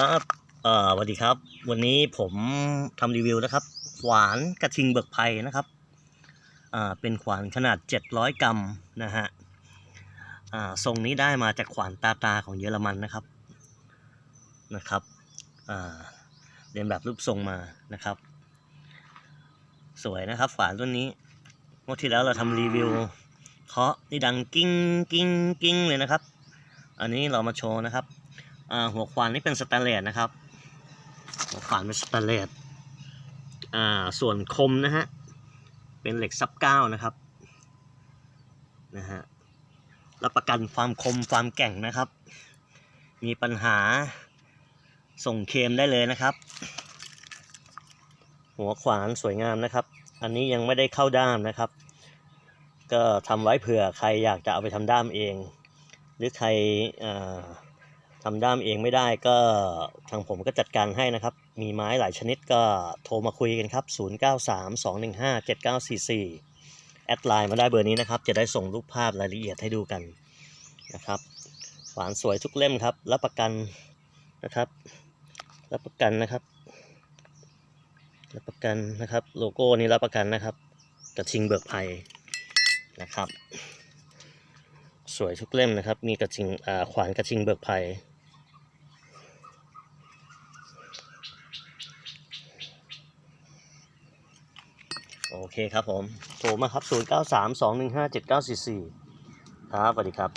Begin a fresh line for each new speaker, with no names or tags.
ครับเอ่อสวัสดีครับ วันนี้ผมทำรีวิวนะครับ ขวานกระทิงเบิกไพรนะครับอ่าเป็นขวานขนาด 700 กรัมนะฮะอ่าทรงนี้ได้มาจากขวานตาตาของเยอรมันนะครับนะครับอ่าเรียนแบบรูปทรงมานะครับ สวยนะครับขวานรุ่นนี้เมื่อที่แล้วเราทำรีวิวเคาะนี่ดังกิ้งกิ้งกิ้งเลยนะครับ อันนี้เรามาโชว์นะครับ หัวขวานนี่เป็นสแตนเลสนะครับ หัวขวานเป็นสแตนเลสส่วนคมนะฮะ เป็นเหล็กซับเก้านะครับ นะฮะ รับประกันความคมความแก่งนะครับ มีปัญหาส่งเคมได้เลยนะครับ หัวขวานสวยงามนะครับ อันนี้ยังไม่ได้เข้าด้ามนะครับ ก็ทำไว้เผื่อใครอยากจะเอาไปทำด้ามเอง หรือใครอ ทำด้ามเองไม่ได้ก็ทางผมก็จัดการให้นะครับ มีไม้หลายชนิดก็โทรมาคุยกันครับ 0932157944 แอดไลน์มาได้เบอร์นี้นะครับ จะได้ส่งรูปภาพรายละเอียดให้ดูกันนะครับหวานสวยทุกเล่มครับ รับประกันนะครับ รับประกันนะครับ รับประกันนะครับ โลโก้นี้รับประกันนะครับกระทิงเบิกไพรนะครับ สวยทุกเล่มนะครับ มีกระทิงอ่าขวานกระทิงเบิกไพ โอเคครับผม โทรมาครับ 0932157944 ครับสวัสดีครับ